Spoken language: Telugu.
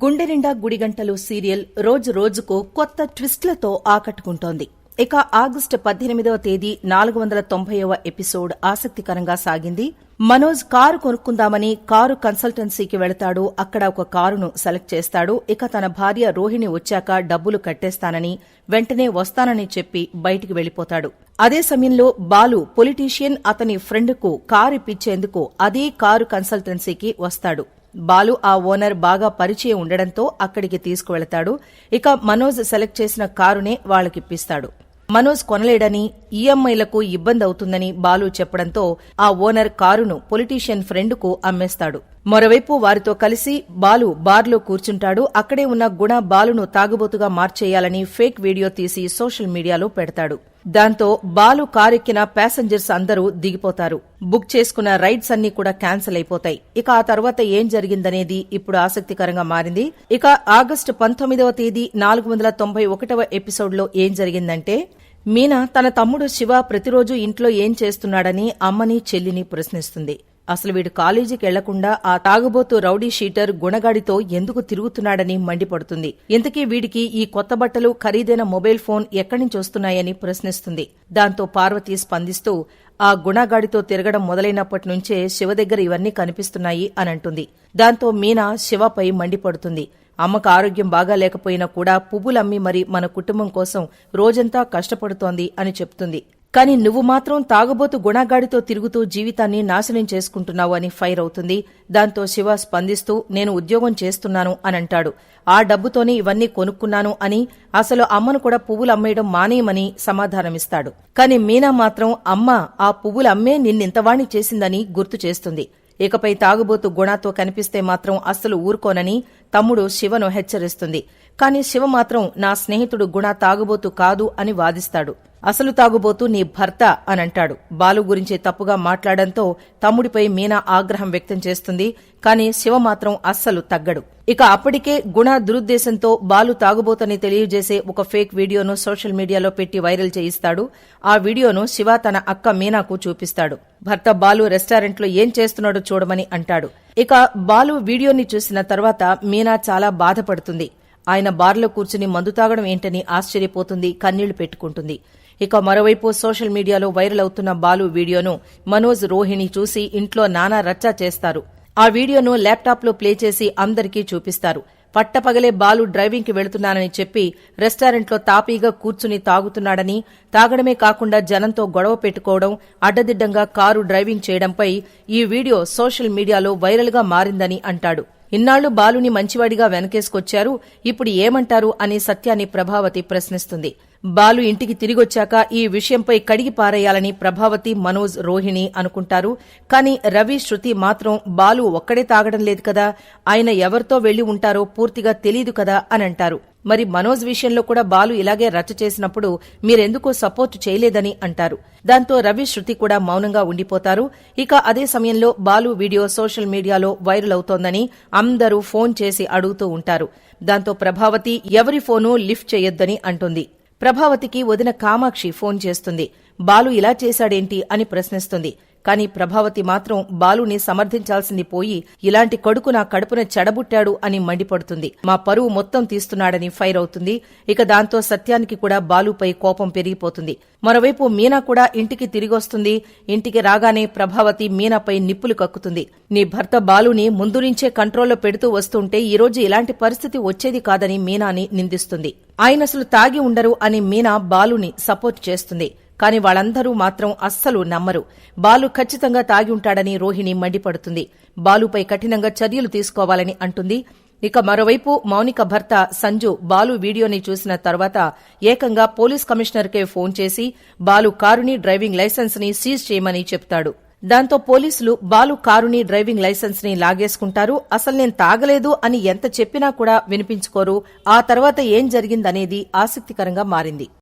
గుండె నిండా గుడిగంటలు సీరియల్ రోజు రోజుకు కొత్త ట్విస్ట్లతో ఆకట్టుకుంటోంది. ఇక ఆగస్టు పద్దెనిమిదవ తేదీ నాలుగు వందల తొంభైవ ఎపిసోడ్ ఆసక్తికరంగా సాగింది. మనోజ్ కారు కొనుక్కుందామని కారు కన్సల్టెన్సీకి వెళతాడు. అక్కడ ఒక కారును సెలెక్ట్ చేస్తాడు. ఇక తన భార్య రోహిణి వచ్చాక డబ్బులు కట్టేస్తానని వెంటనే వస్తానని చెప్పి బయటికి వెళ్ళిపోతాడు అదే సమయంలో బాలు పొలిటీషియన్ అతని ఫ్రెండ్కు కారు ఇప్పించేందుకు అదే కారు కన్సల్టెన్సీకి వస్తాడు. బాలు ఆ ఓనర్ బాగా పరిచయం ఉండడంతో అక్కడికి తీసుకువెళతాడు. ఇక మనోజ్ సెలెక్ట్ చేసిన కారునే వాళ్ళకిప్పిస్తాడు. మనోజ్ కొనలేడని ఈఎంఐలకు ఇబ్బంది అవుతుందని బాలు చెప్పడంతో ఆ ఓనర్ కారును పొలిటీషియన్ ఫ్రెండ్కు అమ్మేస్తాడు. మరోవైపు వారితో కలిసి బాలు బార్లో కూర్చుంటాడు. అక్కడే ఉన్న గుణ బాలును తాగుబోతుగా మార్చేయాలని ఫేక్ వీడియో తీసి సోషల్ మీడియాలో పెడతాడు. దాంతో బాలు కారెక్కిన ప్యాసింజర్స్ అందరూ దిగిపోతారు. బుక్ చేసుకున్న రైడ్స్ అన్ని కూడా క్యాన్సిల్ అయిపోతాయి. ఇక ఆ తర్వాత ఏం జరిగిందనేది ఇప్పుడు ఆసక్తికరంగా మారింది. ఇక ఆగస్టు పంతొమ్మిదవ తేదీ నాలుగు వందల తొంభై ఒకటవ ఎపిసోడ్లో ఏం జరిగిందంటే మీనా తన తమ్ముడు శివ ప్రతిరోజు ఇంట్లో ఏం చేస్తున్నాడని అమ్మని చెల్లిని ప్రశ్నిస్తుంది. అసలు వీడు కాలేజీకి వెళ్ళకుండా ఆ తాగుబోతు రౌడీ షీటర్ గుణగాడితో ఎందుకు తిరుగుతున్నాడని మండిపడుతుంది. ఇంతకీ వీడికి ఈ కొత్త బట్టలు ఖరీదైన మొబైల్ ఫోన్ ఎక్కడి నుంచి వస్తున్నాయని ప్రశ్నిస్తుంది. దాంతో పార్వతి స్పందిస్తూ ఆ గుణగాడితో తిరగడం మొదలైనప్పటి నుంచే శివ దగ్గర ఇవన్నీ కనిపిస్తున్నాయి అని అంటుంది. దాంతో మీనా శివపై మండిపడుతుంది. అమ్మకు ఆరోగ్యం బాగా లేకపోయినా కూడా పువ్వులమ్మి మరి మన కుటుంబం కోసం రోజంతా కష్టపడుతోంది అని చెప్తుంది. కానీ నువ్వు మాత్రం తాగుబోతు గుణగాడితో తిరుగుతూ జీవితాన్ని నాశనం చేసుకుంటున్నావు అని ఫైర్ అవుతుంది. దాంతో శివ స్పందిస్తూ నేను ఉద్యోగం చేస్తున్నాను అని అంటాడు ఆ డబ్బుతోనే ఇవన్నీ కొనుక్కున్నాను అని అసలు అమ్మను కూడా పువ్వులు అమ్మేయడం మానేయమని సమాధానమిస్తాడు. కాని మీనా మాత్రం అమ్మ ఆ పువ్వులు అమ్మే నిన్నింతవాణ్ణి చేసిందని గుర్తు చేస్తుంది. ఇకపై తాగుబోతు గుణాతో కనిపిస్తే మాత్రం అస్సలు ఊరుకోనని తమ్ముడు శివను హెచ్చరిస్తుంది. కాని శివ మాత్రం నా స్నేహితుడు గుణ తాగుబోతు కాదు అని వాదిస్తాడు. అసలు తాగుబోతూ నీ భర్త అనంటాడు. బాలు గురించి తప్పుగా మాట్లాడంతో తమ్ముడిపై మీనా ఆగ్రహం వ్యక్తం చేస్తుంది కాని శివ మాత్రం అస్సలు తగ్గడు. ఇక అప్పటికే గుణ దురుద్దేశంతో బాలు తాగుబోతని తెలియజేసే ఒక ఫేక్ వీడియోను సోషల్ మీడియాలో పెట్టి వైరల్ చేయిస్తాడు. ఆ వీడియోను శివ తన అక్క మీనాకు చూపిస్తాడు. భర్త బాలు రెస్టారెంట్లో ఏం చేస్తున్నాడో చూడమని అంటాడు. ఇక బాలు వీడియోని చూసిన తర్వాత మీనా చాలా బాధపడుతుంది. ఆయన బార్లో కూర్చుని మందు తాగడం ఏంటని ఆశ్చర్యపోతుంది కన్నీళ్ళు పెట్టుకుంటుంది. ఇక మరోవైపు సోషల్ మీడియాలో వైరల్ అవుతున్న బాలు వీడియోను మనోజ్ రోహిణి చూసి ఇంట్లో నానా రచ్చ చేస్తారు. ఆ వీడియోను ల్యాప్టాప్లో ప్లే చేసి అందరికీ చూపిస్తారు. పట్టపగలే బాలు డ్రైవింగ్కి వెళుతున్నానని చెప్పి రెస్టారెంట్లో తాపీగా కూర్చుని తాగుతున్నాడని తాగడమే కాకుండా జనంతో గొడవ పెట్టుకోవడం అడ్డదిడ్డంగా కారు డ్రైవింగ్ చేయడంపై ఈ వీడియో సోషల్ మీడియాలో వైరల్గా మారిందని అంటాడు. ఇన్నాళ్ళు బాలుని మంచివాడిగా వెనకేసుకొచ్చారు ఇప్పుడు ఏమంటారు అని సత్యాన్ని ప్రభావతి ప్రశ్నిస్తుంది. బాలు ఇంటికి తిరిగొచ్చాక ఈ విషయంపై కడిగి పారేయాలని ప్రభావతి మనోజ్ రోహిణి అనుకుంటారు. కాని రవి శృతి మాత్రం బాలు ఒక్కడే తాగడం లేదు కదా ఆయన ఎవరితో వెళ్ళి ఉంటారో పూర్తిగా తెలియదు కదా అని అంటారు మరి మనోజ్ విషయంలో కూడా బాలు ఇలాగే రచ్చ చేసినప్పుడు మీరెందుకు సపోర్ట్ చేయలేదని అంటారు. దాంతో రవి శృతి కూడా మౌనంగా ఉండిపోతారు. ఇక అదే సమయంలో బాలు వీడియో సోషల్ మీడియాలో వైరల్ అవుతోందని అందరూ ఫోన్ చేసి అడుగుతూ ఉంటారు. దాంతో ప్రభావతి ఎవరి ఫోను లిఫ్ట్ చేయొద్దని అంటుంది. ప్రభావతికి వదిన కామాక్షి ఫోన్ చేస్తుంది. బాలు ఇలా చేశాడేంటి అని ప్రశ్నిస్తుంది. కాని ప్రభావతి మాత్రం బాలుని సమర్థించాల్సింది పోయి ఇలాంటి కొడుకు నా కడుపున చెడబుట్టాడు అని మండిపడుతుంది. మా పరువు మొత్తం తీస్తున్నాడని ఫైర్ అవుతుంది. ఇక దాంతో సత్యానికి కూడా బాలుపై కోపం పెరిగిపోతుంది. మరోవైపు మీనా కూడా ఇంటికి తిరిగొస్తుంది. ఇంటికి రాగానే ప్రభావతి మీనాపై నిప్పులు కక్కుతుంది. నీ భర్త బాలుని ముందు నుంచే కంట్రోల్లో పెడుతూ వస్తుంటే ఈరోజు ఇలాంటి పరిస్థితి వచ్చేది కాదని మీనాని నిందిస్తుంది. ఆయన అసలు తాగి ఉండరు అని మీనా బాలుని సపోర్ట్ చేస్తుంది. కాని వాళ్ళందరూ మాత్రం అస్సలు నమ్మరు. బాలు ఖచ్చితంగా తాగి ఉంటాడని రోహిణి మండిపడుతుంది. బాలుపై కఠినంగా చర్యలు తీసుకోవాలని అంటుంది. ఇక మరోవైపు మౌనిక భర్త సంజు బాలు వీడియోని చూసిన తర్వాత ఏకంగా పోలీస్ కమిషనర్కే ఫోన్ చేసి బాలు కారుని డ్రైవింగ్ లైసెన్స్ని సీజ్ చేయమని చెప్తాడు. దాంతో పోలీసులు బాలు కారుని డ్రైవింగ్ లైసెన్స్ని లాగేసుకుంటారు. అసలు నేను తాగలేదు అని ఎంత చెప్పినా కూడా వినిపించుకోరు. ఆ తర్వాత ఏం జరిగిందనేది ఆసక్తికరంగా మారింది.